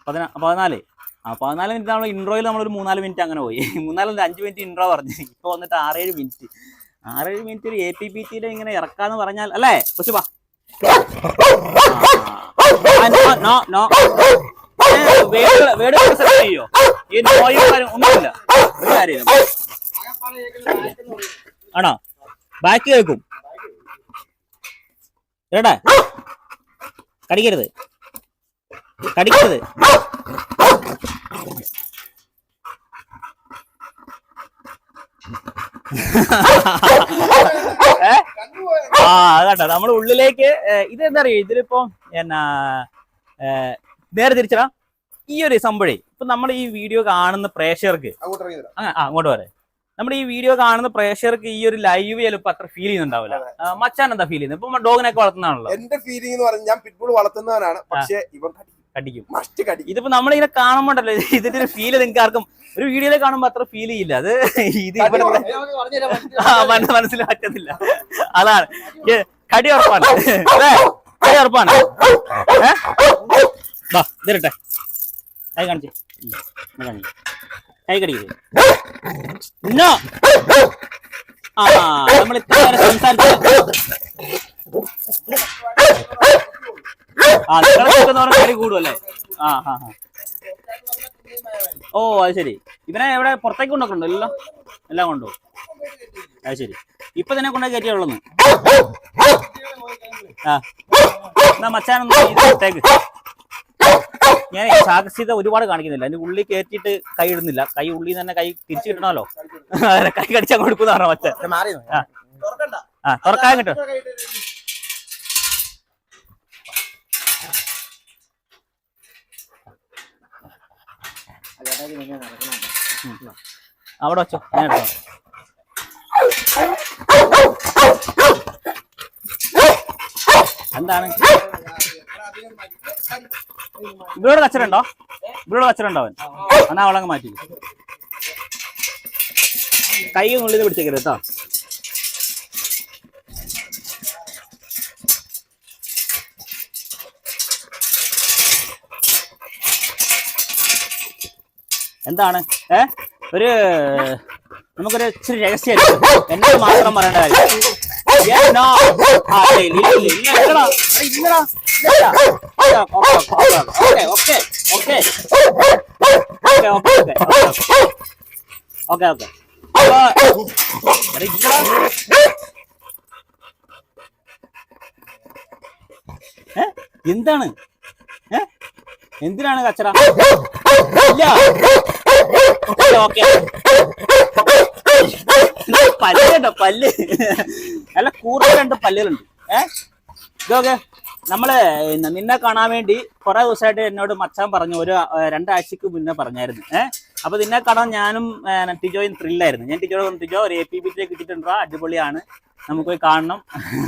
പതിനാ പതിനാല്. ആ പതിനാല് മിനിറ്റ് നമ്മൾ ഇൻട്രോയിൽ നമ്മളൊരു മൂന്നാൽ മിനിറ്റ് അങ്ങനെ പോയി. (laughs) മൂന്നാലല്ല അഞ്ച് മിനിറ്റ് ഇൻട്രോ പറഞ്ഞു. ഇപ്പൊ വന്നിട്ട് ആറേഴ് മിനിറ്റ് ആറേഴ് മിനിറ്റ് ഒരു എ പി പി ടിയിൽ ഇങ്ങനെ ഇറക്കാന്ന് പറഞ്ഞാൽ അല്ലേ? കൊച്ചുപാ നോ നോ നോ. വേട് സെലക്ട് ചെയ്യോ? ഒന്നുമില്ല. ആണോ? ബാക്ക് കേൾക്കും. കടിക്കരുത്. കടിക്കരുത്? ആ അതാട്ടോ നമ്മുടെ ഉള്ളിലേക്ക് ഇത് എന്താ അറിയോ ഇതിലിപ്പോ എന്നാ നേരെ തിരിച്ചടാ. ഈ ഒരു സംഭവേ ഇപ്പൊ നമ്മൾ ഈ വീഡിയോ കാണുന്ന പ്രേക്ഷകർക്ക് അങ്ങോട്ട് പറയാം നമ്മുടെ ഈ വീഡിയോ കാണുന്ന പ്രേക്ഷകർക്ക് ഈ ഒരു ലൈവ് ചിലപ്പോ അത്ര ഫീൽ ചെയ്യുന്നുണ്ടാവില്ല. മച്ചാൻ എന്താ ഫീൽ ചെയ്യുന്നത്? ഇപ്പൊ ഡോഗിനൊക്കെ വളർത്തുന്നതാണല്ലോ. എന്റെ ഫീലിംഗ് എന്ന് പറഞ്ഞാൽ ഞാൻ പിറ്റ്ബുൾ വളർത്തുന്നവനാണ്. പക്ഷേ ഇവൻ കടിക്കും. മസ്റ്റ് കടിക്കും. ഇതിപ്പോ നമ്മളിങ്ങനെ കാണുമ്പോണ്ടല്ലോ ഇതിന്റെ ഒരു ഫീൽ നിങ്ങൾക്ക് ആർക്കും ഒരു വീഡിയോയിൽ കാണുമ്പോ അത്ര ഫീൽ ചെയ്യില്ല അത് ഇത് മനസ്സിൽ പറ്റുന്നില്ല അതാണ്. കടി ഉറപ്പാണ്. അല്ലേ? കടി ഉറപ്പാണ്. ഇതിരട്ടെ കൈ കാണിച്ചേ. കാണിക്ക്. കൈ കടിക്കരുത് ആ നമ്മൾ ഇത്ര സംസാരിച്ചു ആ നിങ്ങളെ കൂടുമല്ലേ ആ ആ ഓ അത് ശരി. ഇവനെ എവിടെ പുറത്തേക്ക് കൊണ്ടൊക്കെ എല്ലാം കൊണ്ടുപോകും അത് ശരി. ഇപ്പൊ തന്നെ കൊണ്ടേ കയറ്റിയുള്ളു ആ. എന്നാ മച്ചാനൊന്ന് പുറത്തേക്ക്. ഞാൻ സാഹസികത ഒരുപാട് കാണിക്കുന്നില്ല. അതിന്റെ ഉള്ളി കയറ്റിയിട്ട് കൈ ഇടുന്നില്ല. കൈ ഉള്ളി തന്നെ കൈ തിരിച്ചു കിട്ടണമല്ലോ. കൈ കടിച്ചാൽ കൊടുക്കുന്നതാണോ മച്ചാൻ. ആ. തുറക്കാൻ കിട്ടും അവിടെ വെച്ചോ. ഞാൻ. എന്താണ്? ഇവരോട് കച്ചറുണ്ടോ? ഇവരോട് കച്ചറുണ്ടോ അവൻ? എന്നാ അവളങ്ങ് മാറ്റി കൈ ഉള്ളിൽ പിടിച്ചേക്കരുത് കേട്ടോ. എന്താണ് ഏ ഒരു നമുക്കൊരു ഇച്ചിരി രഹസ്യം എന്നോട് മാത്രം പറയേണ്ട കാര്യം ഓക്കെ ഓക്കെ എന്താണ് എന്തിനാണ് കച്ചറ ഇല്ല ഓക്കെ. പല്ല് നല്ല കൂടുതൽ രണ്ട് പല്ലുകളുണ്ട്. ഏ? നമ്മൾ നിന്നെ കാണാൻ വേണ്ടി കുറെ ദിവസമായിട്ട് എന്നോട് മച്ചാൻ പറഞ്ഞു ഒരു രണ്ടാഴ്ചക്ക് മുന്നേ പറഞ്ഞായിരുന്നു. ഏഹ് അപ്പൊ നിന്നെ കാണാൻ ഞാനും ടിജോയും ത്രില്ലായിരുന്നു. ഞാൻ പറഞ്ഞു ടിജോ ഒരു എ പി ബി കിട്ടിയിട്ടുണ്ടോ? അടിപൊളിയാണ്. നമുക്ക് പോയി കാണണം.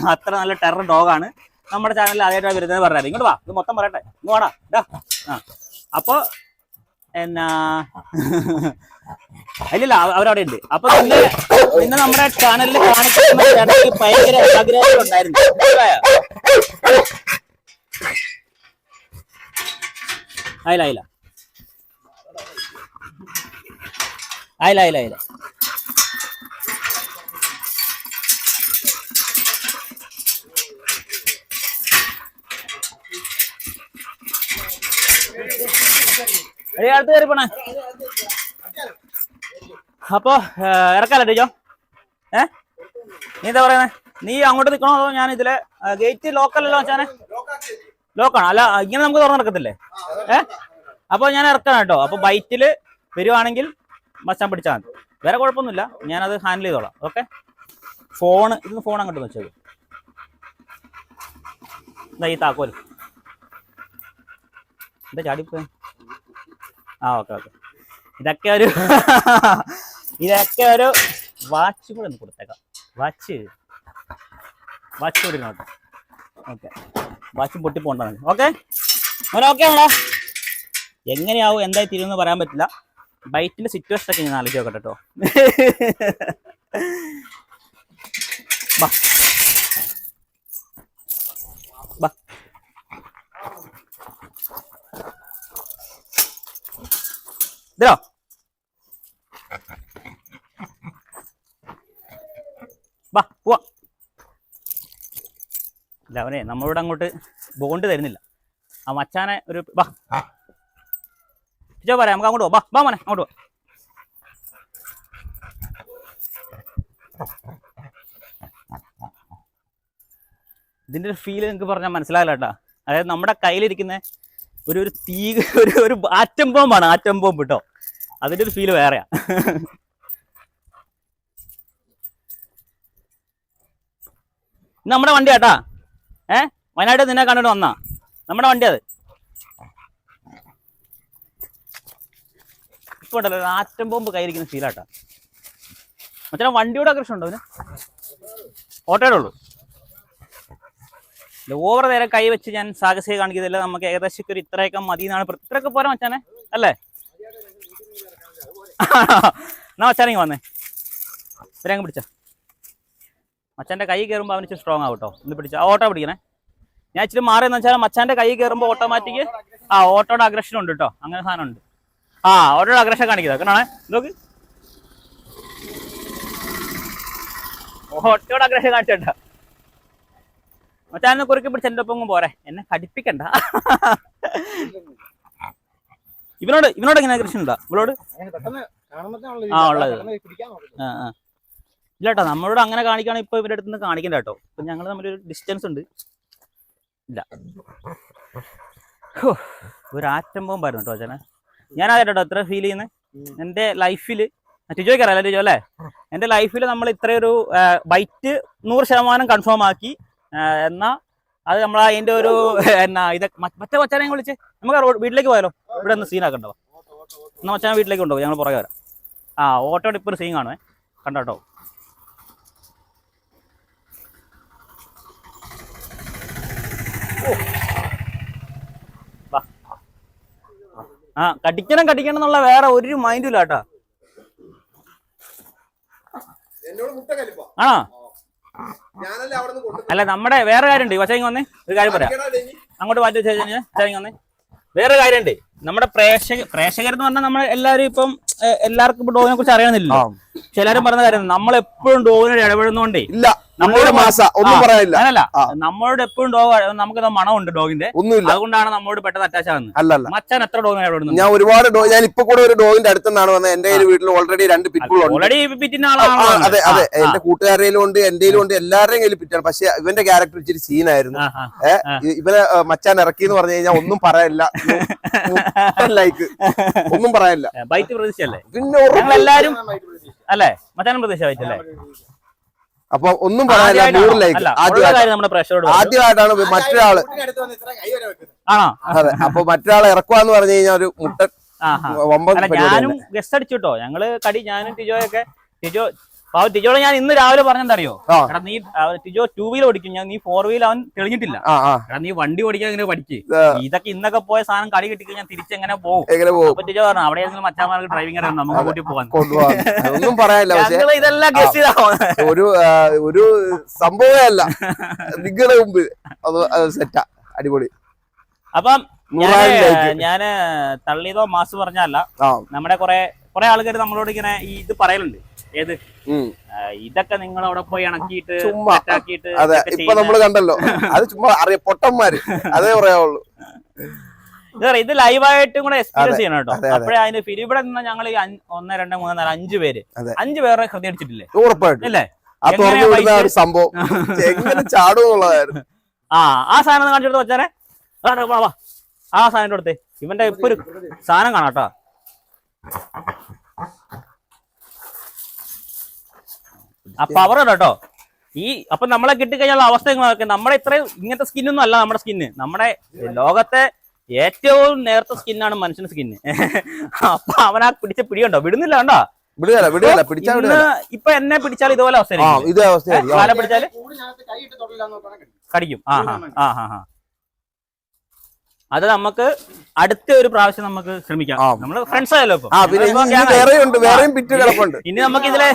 അത്ര നല്ല ടെറർ ഡോഗാണ്. നമ്മുടെ ചാനലിൽ ആദ്യമായിട്ടാണ് വരുന്നത് പറഞ്ഞായിരുന്നു. ഇങ്ങോട്ട് വാ. ഇത് മൊത്തം പറയട്ടെ. ഇങ്ങോട്ടാ ആ. അപ്പൊ എന്നാ? അല്ലല്ല അവരവിടെ ഉണ്ട് അപ്പൊ ഇന്ന് ഇന്ന് നമ്മുടെ ചാനലിൽ കാണിക്കുന്ന ചേട്ടന് ഭയങ്കര ആഗ്രഹങ്ങൾ ഉണ്ടായിരുന്നു. അയില അയില അയില അയില അയില അടുത്ത് കയറി പോണേ. അപ്പൊ ഇറക്കാലോ ടീച്ചോ? ഏ? നീ എന്താ പറയുന്നേ? നീ അങ്ങോട്ട് നിൽക്കണോ അതോ ഞാൻ ഇതിലെ ഗേറ്റ് ലോക്കലല്ലോ വെച്ചാനെ ലോക്കാണ് അല്ല ഇങ്ങനെ നമുക്ക് തുറന്നു നടക്കത്തില്ലേ? ഏ? അപ്പൊ ഞാൻ ഇറക്കണം കേട്ടോ. അപ്പൊ ബൈറ്റിൽ വരുവാണെങ്കിൽ മച്ചാൻ പിടിച്ചാൽ മതി. വേറെ കുഴപ്പമൊന്നുമില്ല. ഞാനത് ഹാൻഡിൽ ചെയ്തോളാം. ഓക്കെ ഫോണ് ഇത് ഫോൺ അങ്ങോട്ട് വെച്ചത് എന്താ ഈ താക്കോൽ എന്താ ചാടിപ്പോ ആ ഓക്കെ ഓക്കെ. ഇതൊക്കെ ഒരു (laughs) ഇതൊക്കെ ഒരു വാച്ച് കൂടെ ഒന്ന് കൊടുത്തേക്കാം. വാച്ച് വാച്ച് കൂടി നോക്കാം ഓക്കെ. വാച്ചും പൊട്ടി പോകണ്ട ഓക്കെ? അങ്ങനെ ഓക്കെ ആണോ എങ്ങനെയാവും? എന്തായി തീരുമെന്ന് പറയാൻ പറ്റില്ല. ബൈറ്റിന്റെ സിറ്റുവേഷൻ ഒക്കെ ഞാൻ ആലോചിച്ച് നോക്കട്ടെ കേട്ടോ (laughs) ബാ ബാ ഇതിലോ ബാ പോവാ നമ്മളോട് അങ്ങോട്ട് ബോണ്ട് തരുന്നില്ല. ആ മച്ചാനെ ഒരു ബാ ടീച്ചർ പറയാം നമുക്ക് അങ്ങോട്ട് പോവാം ബാ ബാ മോനെ അങ്ങോട്ട് പോവാം ഇതിന്റെ ഒരു ഫീൽ നിങ്ങൾക്ക് പറഞ്ഞാൽ മനസ്സിലാകില്ല കേട്ടോ. അതായത് നമ്മുടെ കയ്യിലിരിക്കുന്ന ഒരു ഒരു തീ (laughs) ഒരു ഒരു ആറ്റം ബോംബാണ് ആറ്റം ബോംബ് കേട്ടോ. അതിന്റെ ഒരു ഫീൽ വേറെയാ. (laughs) നമ്മുടെ വണ്ടി കേട്ടാ. ഏ? വയനാട്ടിൽ നിന്നെ കണ്ടിട്ട് വന്നാ. നമ്മുടെ വണ്ടി അത്. ഇപ്പൊ ഉണ്ടല്ലോ ആറ്റം ബോംബ് കയ്യിരിക്കുന്ന ശീലാട്ടാ. മറ്റേ വണ്ടിയുടെ ആകർഷണം ഉണ്ടോ അവന് ഓട്ടോയുടെ ഉള്ളൂ. ഓവർ നേരം കൈ വെച്ച് ഞാൻ സാഹസിക കാണിക്കുന്നില്ല. നമുക്ക് ഏകദേശം ഒരു ഇത്രയൊക്കെ മതി എന്നാണ് ഇത്രയൊക്കെ പോരാ മച്ചാനെ അല്ലേ? (laughs) എന്നാ മച്ചാനെ വന്നേ. ഇത്രയും പിടിച്ച. മച്ചാന്റെ കൈ കയറുമ്പോൾ അവന് ഇച്ചിരി സ്ട്രോങ് ആവും കേട്ടോ. ഇന്ന് പിടിച്ച. ഓട്ടോ പിടിക്കണേ. ഞാൻ ഇച്ചിരി മാറിയെന്ന് വെച്ചാൽ മച്ചാന്റെ കൈ കയറുമ്പോൾ ഓട്ടോമാറ്റിക് ആ ഓട്ടോയുടെ അഗ്രഷൻ ഉണ്ട് കേട്ടോ. അങ്ങനെ സാധനം ഉണ്ട്. ആ ഓട്ടോയുടെ അഗ്രഷൻ കാണിക്കുന്നത്. കണ്ടാണേ നോക്ക്. ഓട്ടോയുടെ അഗ്രഷൻ കാണിച്ചോട്ടോ മച്ചാനെ കുറുക്കി പിടിച്ച് എന്റെ ഒപ്പം പോരെ. എന്നെ കടിപ്പിക്കണ്ട. ഇവനോട് ഇവനോട് എങ്ങനെ കൃഷി ഉണ്ടോ? ഇവളോട്? ആ, ഉള്ളത്. ആ ആ. ഇല്ല കേട്ടോ നമ്മളോട് അങ്ങനെ കാണിക്കുകയാണെങ്കിൽ ഇപ്പൊ ഇവരുടെ അടുത്ത് നിന്ന് കാണിക്കണ്ട കേട്ടോ. ഇപ്പൊ ഞങ്ങൾ ഡിസ്റ്റൻസ് ഉണ്ട്. ഇല്ല. ഒരു ആറ്റം ബോംബായിരുന്നു കേട്ടോ അച്ഛനെ ഞാൻ കേട്ടോ ഇത്ര ഫീൽ ചെയ്യുന്നത് എന്റെ ലൈഫിൽ ടിജോയ്ക്ക് അറിയാലോ ടിജോ അല്ലേ? എന്റെ ലൈഫിൽ നമ്മൾ ഇത്രയൊരു ബൈറ്റ് നൂറ് ശതമാനം കൺഫേം ആക്കി. എന്നാ അത് നമ്മൾ അതിന്റെ ഒരു എന്നാ ഇത് മറ്റേ കൊച്ചാനെ വിളിച്ച്. നമുക്ക് വീട്ടിലേക്ക് പോയാലോ? ഇവിടെ ഒന്ന് സീനാക്കണ്ടോ എന്നാ മച്ചാൻ വീട്ടിലേക്ക് കൊണ്ടുപോകും. ഞങ്ങൾ പുറകെ വരാം. ആ ഓട്ടോ ഇപ്പൊ ഒരു സീൻ കാണുവേ. കണ്ടോ? ആ കടിക്കണം കടിക്കണം എന്നുള്ള വേറെ ഒരു മൈൻഡും ഇല്ല കേട്ടാ. എന്നോട് മുട്ട കലിപ്പാ. ആണോ? അല്ല നമ്മുടെ വേറെ കാര്യമുണ്ട്. വച്ചാൽ വന്നേ. ഒരു കാര്യം പറയാം. അങ്ങോട്ട് മാറ്റി വെച്ചാൽ കഴിഞ്ഞാൽ വന്നേ. വേറെ കാര്യമുണ്ട്. നമ്മുടെ പ്രേക്ഷക പ്രേക്ഷകർ എന്ന് പറഞ്ഞാൽ നമ്മൾ എല്ലാവരും ഇപ്പം എല്ലാവർക്കും ഇപ്പൊ ഡോഗിനെ കുറിച്ച് അറിയണമെന്നില്ല പക്ഷെ എല്ലാവരും പറഞ്ഞ കാര്യം നമ്മൾ എപ്പോഴും ഡോഗിനോട് ഇടപെടുന്നോണ്ടേ ഇല്ല. നമ്മുടെ മാസ ഒന്നും പറയാനില്ല. നമ്മളോട് എപ്പോഴും ഡോഗ് നമുക്ക് മണമുണ്ട് ഡോഗിന്റെ. ഒന്നുമില്ല. അതുകൊണ്ടാണ് നമ്മളോട് പെട്ടെന്ന് അറ്റാച്ച് ആകുന്നത്. അല്ലല്ല. മച്ചാൻ എത്ര ഡോഗ് ഇടപെടുന്നു ഞാൻ ഒരുപാട് ഡോഗ് ഞാൻ ഇപ്പൊ കൂടെ ഒരു ഡോഗിന്റെ അടുത്തുനിന്നാണ് വന്നത്. എന്റെ കയ്യിൽ വീട്ടിൽ ഓൾറെഡി രണ്ട് പിറ്റുകൾ ഉണ്ട്. ഓൾറെഡി അതെ അതെ. എന്റെ കൂട്ടുകാരയിലും ഉണ്ട് എന്റെയിലും ഉണ്ട് എല്ലാവരുടെയും കയ്യിൽ പിറ്റാണ് പക്ഷെ ഇവന്റെ ക്യാരക്ടർ ഇച്ചിരി സീനായിരുന്നു. ഇവനെ മച്ചാൻ ഇറക്കി എന്ന് പറഞ്ഞു കഴിഞ്ഞാൽ ഒന്നും പറയാനില്ല ലൈക്ക് (laughs) ഒന്നും പറയാനില്ല ബൈറ്റ് പ്രതീക്ഷയല്ലേ? പിന്നെ എല്ലാരും അല്ലേ? മച്ചാനും പ്രതീക്ഷ ബൈറ്റല്ലേ അപ്പൊ ഒന്നും പറയാനില്ല നൂറ് ലൈക്ക്. ആദ്യമായിട്ടാണ് മറ്റൊരാൾ ആണോ? അതെ അപ്പൊ മറ്റൊരാളെ ഇറക്കുവാന്ന് പറഞ്ഞു കഴിഞ്ഞാൽ ഒരു മുട്ട ഞാനും ഗസ്റ്റ് അടിച്ചു കേട്ടോ. ഞങ്ങൾ കടി ഞാനും ടിജോയൊക്കെ ടിജോ പാവ ടിജോടെ ഞാൻ ഇന്ന് രാവിലെ പറഞ്ഞെന്തറിയോ. എടാ നീ ടിജോ ടൂ വീലർ ഓടിക്കും. ഞാൻ നീ ഫോർ വീലർ അവൻ തെളിഞ്ഞിട്ടില്ല. എടാ നീ വണ്ടി ഓടിക്കാൻ ഇങ്ങനെ പഠിക്ക്. ഇതൊക്കെ ഇന്നൊക്കെ പോയ സാധനം കടി കിട്ടിക്കഴിഞ്ഞാൽ തിരിച്ചെങ്ങനെ പോകും. എങ്ങനെ പോകും? അപ്പൊ ടിജോ പറഞ്ഞു അവിടെ മച്ചാമാർക്ക് ഡ്രൈവിംഗ് അറിയാം നമുക്ക് കൂട്ടി പോകാൻ കൊണ്ടുപോകാൻ ഒന്നും പറയാനില്ല പക്ഷെ ഇതെല്ലാം ചെയ്താ ഒരു ഒരു സംഭവമേ അല്ല. നിങ്ങളുടെ മുമ്പിൽ. അത് സെറ്റാ അടിപൊളി. അപ്പം ഞാൻ ഞാൻ തള്ളിയതോ മാസ് പറഞ്ഞല്ല നമ്മുടെ കൊറേ കൊറേ ആൾക്കാർ നമ്മളോട് ഇങ്ങനെ ഈ ഇത് പറയലുണ്ട്. ഏത്? ഇതൊക്കെ നിങ്ങൾ അവിടെ പോയി ഇണക്കിയിട്ട് ചുമ്മാ. അതെ ഇപ്പൊ നമ്മൾ കണ്ടല്ലോ. അത് ചുമ്മാ അറിയ പൊട്ടന്മാര്. അതേ പറയാവുള്ളൂ. ഇത് ലൈവായിട്ടും കൂടെ എക്സ്പീരിയൻസ് ചെയ്യണം കേട്ടോ. അപ്പഴേ അതിന് അതിന്റെ ഫീൽ ഇവിടെ നിന്ന് ഞങ്ങൾ ഒന്ന് രണ്ട് മൂന്ന് നാല് അഞ്ചു പേര്. അഞ്ചു പേരെ ഹൃദയം അടിച്ചിട്ടില്ലേ? ഉറപ്പായിട്ടും. അല്ലേ? ആ തുറന്നു എങ്ങനെയാ വിടുന്ന ഒരു സംഭവം. എങ്ങനെ ആ ആ സാധനം കാണിച്ചെടുത്ത് വെച്ചാരെ വാ, വാ, വാ. ആ സാധനം എടുത്തേ ഇവന്റെ ഇപ്പൊ ഒരു സാധനം കാണാം ആ പവർ കേട്ടോ. ഈ അപ്പൊ നമ്മളെ കിട്ടിക്കഴിഞ്ഞാൽ അവസ്ഥ നിങ്ങളൊക്കെ നമ്മുടെ ഇത്രയും ഇങ്ങനത്തെ സ്കിന്നൊന്നും അല്ല നമ്മുടെ സ്കിന്ന് നമ്മുടെ ലോകത്തെ ഏറ്റവും നേർത്ത സ്കിന്നാണ് മനുഷ്യന്റെ സ്കിന്ന് അപ്പൊ അവനാ പിടിച്ച പിടിയുണ്ടോ? വിടുന്നില്ല കണ്ടോ? വിടുകയല്ല വിടുകയല്ല. ഇപ്പൊ എന്നെ പിടിച്ചാൽ ഇതുപോലെ അവസ്ഥ ഇത്. കാല പിടിച്ചാൽ? കടിക്കും. ആ ഹാ ആ. അത് നമുക്ക് അടുത്ത ഒരു പ്രാവശ്യം നമുക്ക് ശ്രമിക്കാം. നമ്മൾ നമ്മൾ ഫ്രണ്ട്സ് ആയല്ലോ ഇനി നമുക്ക് ഇതിലെ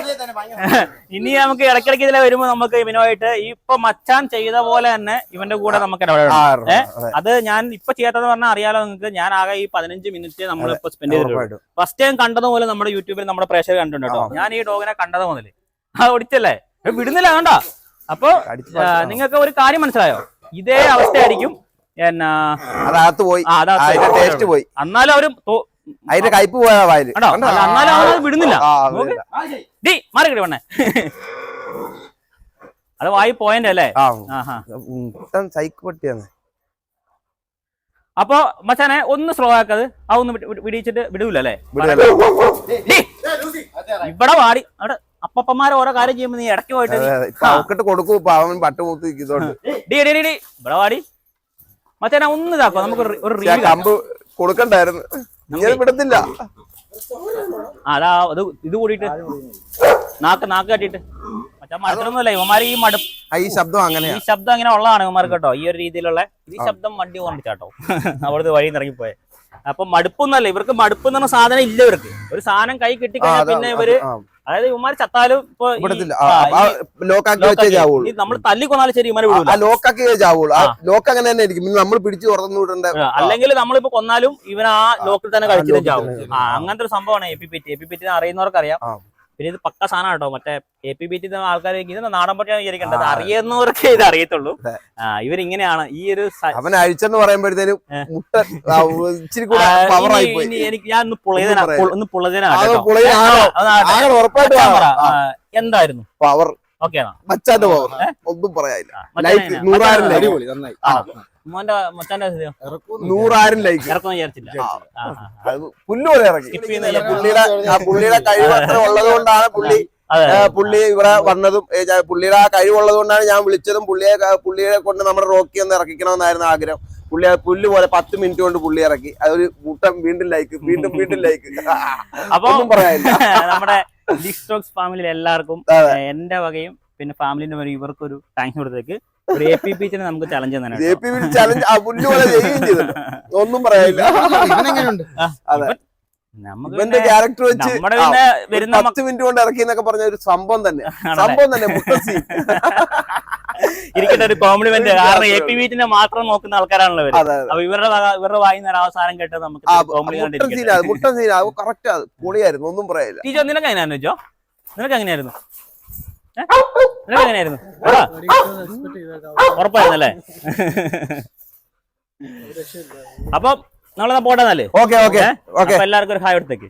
ഇനി നമുക്ക് ഇടയ്ക്കിടയ്ക്ക് ഇതിലെ വരുമ്പോ നമുക്ക് ഇവനുമായിട്ട് ഇപ്പൊ മച്ചാൻ ചെയ്ത പോലെ തന്നെ ഇവന്റെ കൂടെ നമുക്ക് ഏ? അതെ. ഞാൻ ഇപ്പൊ ചെയ്യാത്തത് പറഞ്ഞാൽ അറിയാലോ നിങ്ങൾക്ക്? ഞാൻ ആകെ ഈ പതിനഞ്ച് മിനിറ്റ് നമ്മൾ ഇപ്പൊ സ്പെൻഡ് ചെയ്തിട്ടുണ്ട് ഫസ്റ്റ് ടൈം കണ്ടത് പോലെ നമ്മുടെ യൂട്യൂബിൽ നമ്മുടെ പ്രേക്ഷകർ കണ്ടിട്ടുണ്ടോ ഞാൻ ഈ ഡോഗിനെ കണ്ടത് മുതൽ. ആ ഓടിച്ചല്ലേ? വിടുന്നില്ല കണ്ടോ അപ്പൊ നിങ്ങൾക്ക് ഒരു കാര്യം മനസ്സിലായോ? ഇതേ അവസ്ഥയായിരിക്കും എന്നാ? അതകത്ത് പോയി. ടേസ്റ്റ് പോയി. എന്നാലും അവർ അതിന്റെ കയ്പ് പോയ വായിൽ എന്നാലും വിടുന്നില്ല. ആ, വണ്ണേ അത് വായി പോയന്റെ അല്ലേ? സൈക്ക് പട്ടിയാണ്. അപ്പൊ മച്ചാനെ ഒന്ന് സ്ലോ ആക്കത്. ആ ഒന്ന് വിടി- വിടി- വിടിയിച്ചിട്ട് വിടൂല അല്ലേ? ഇവിടെ വാടി. അവിടെ അപ്പപ്പന്മാരെ ഓരോ കാര്യം ചെയ്യുമ്പോ നീ ഇടയ്ക്ക് പോയിട്ട് കൊടുക്കൂ ഇവിടെ വാടി. മച്ചാനെ ഒന്ന് ഇതാക്കോ നമുക്ക് ഒരു- റീൽ കമ്പ് കൊടുക്കണ്ടായിരുന്നു. ഇങ്ങനെ വിടത്തില്ല. അതാ അത് ഇത് കൂടിയിട്ട്. നാക്ക് നാക്ക് കട്ടിട്ട് മച്ചാ മടുത്തൊന്നുമല്ല ഇവന്മാര് ഈ മടു ഈ ശബ്ദം അങ്ങനെ ഈ ശബ്ദം അങ്ങനെ ഉള്ളതാണ് ഇവന്മാർക്ക് കേട്ടോ. ഈ ഒരു രീതിയിലുള്ള ഈ ശബ്ദം വണ്ടി ഓർമ്മിച്ചാട്ടോ. അവിടുത്തെ വഴി ഇറങ്ങിപ്പോയെ അപ്പൊ മടുപ്പൊന്നല്ല ഇവർക്ക് മടുപ്പ് എന്ന് പറഞ്ഞ സാധനം ഇല്ല ഇവർക്ക്. ഒരു സാധനം കൈ കിട്ടിക്കഴിഞ്ഞാൽ പിന്നെ ഇവർ അതായത് ഇവന്മാര് ചത്താലും ഇപ്പൊ ലോക്കാക്കി ചാവുള്ളൂ. നമ്മൾ തല്ലി കൊന്നാലും ശരി ഇവന്മാരെ വിടൂല. ലോക്കാക്കി ചാവുള്ളൂ. ലോക്ക് അങ്ങനെ തന്നെ ഇരിക്കും. നമ്മൾ പിടിച്ചു തുറന്നു വിടേണ്ട അല്ലെങ്കിൽ നമ്മളിപ്പോ കൊന്നാലും ഇവൻ ആ ലോക്കിൽ തന്നെ കഴിച്ചിട്ടും ചാവും. അങ്ങനത്തെ ഒരു സംഭവമാണ് എ പി പി പിന്നെ ഇത് പക്ക സാധനം കേട്ടോ. മറ്റേ എ പി ബി ടി ആൾക്കാർ ഇത് നാടൻ പട്ടിയാണ് വിചാരിക്കേണ്ടത്. അറിയുന്നവർക്കേ ഇത് അറിയത്തുള്ളൂ. ഇവരിങ്ങനെയാണ്. ഈ ഒരു അവൻ അഴിച്ചെന്ന് പറയുമ്പോഴത്തേനും എനിക്ക് ഞാൻ ഒന്ന് പുളയതനാ. ഒന്നും പറയാനില്ല. ഒന്ന് പുളയതനാ ആകെ കേട്ടോ. പുളയ ആകെ അത് ആകട്ടെ. ആകെ ഉറപ്പായിട്ട് മച്ചാൻ പറ, ആ, എന്തായിരുന്നു? പവർ ഓക്കെ ഒന്നും പറയാനില്ല? നൂറായിരം അടിപൊളി നന്നായി. മോന്റെ മച്ചാന്റെ? നൂറായിരം ലൈക്ക് ഇറക്കും വിചാരിച്ചില്ല. പുല്ല് പോലെ ഇറക്കി പുള്ളിയുടെ ആ പുള്ളിയുടെ കഴിവ് അത്ര ഉള്ളത് കൊണ്ടാണ് പുള്ളി പുള്ളി ഇവിടെ വന്നതും പുള്ളിയുടെ ആ കഴിവുള്ളത് കൊണ്ടാണ് ഞാൻ വിളിച്ചതും പുള്ളിയെ പുള്ളിയെ കൊണ്ട് നമ്മുടെ റോക്കി ഒന്ന് ഇറക്കിക്കണമെന്നായിരുന്നു ആഗ്രഹം. പുള്ളി പുല്ല് പോലെ പത്ത് മിനിറ്റ് കൊണ്ട് പുള്ളി ഇറക്കി. അതൊരു കൂട്ടം വീണ്ടും ലൈക്ക് വീണ്ടും വീണ്ടും ലൈക്ക് അപ്പൊ പറയാനില്ല. (laughs) നമ്മുടെ ഡിസ്ട്രോക്സ് ഫാമിലി എല്ലാവർക്കും. എന്റെ വകയും പിന്നെ ഫാമിലിന്റെ ഇവർക്കൊരു താങ്ക്സ് കൊടുത്തേക്ക് എ പി പി നമുക്ക് ചലഞ്ച് തന്നെ ജെ പി ചലഞ്ച് ആ പുല്ല് പോലെ ചെയ്യുകയും ചെയ്തല്ലോ ഒന്നും പറയാനില്ല അതെ. നമുക്ക് ഇവന്റെ ക്യാരക്ടർ വെച്ച് നമ്മുടെ പിന്നെ വരുന്ന പത്ത് മിനിറ്റ് കൊണ്ട് ഇറക്കി എന്നൊക്കെ പറഞ്ഞ ഒരു സംഭവം തന്നെ. സംഭവം തന്നെ മുട്ടസി ഇരിക്കട്ടെ ഒരു കോംപ്ലിമെന്റ് കാരണം എ പി വീറ്റിനെ മാത്രം നോക്കുന്ന ആൾക്കാരാണല്ലോ ഇവർ. അപ്പൊ ഇവരുടെ ഇവരുടെ വായിന്ന് ഒരു അവസാനം കേട്ടത് നമുക്ക് കോംപ്ലിമെന്റ് മുട്ടൻ സീന അത് കറക്റ്റ് പൊളിയായിരുന്നു ഒന്നും പറയാനില്ല ടീച്ചർ നിനക്ക് എങ്ങനെയായിരുന്നു ജോ നിനക്ക് എങ്ങനെയായിരുന്നു? എടാ, ഉറപ്പായിരുന്നല്ലേ? അപ്പൊ നമ്മളെന്നാ പോട്ടെന്നല്ലേ ഓക്കെ ഓക്കെ ഓക്കെ. എല്ലാവർക്കും ഒരു ഹായ് എടുത്തേക്ക്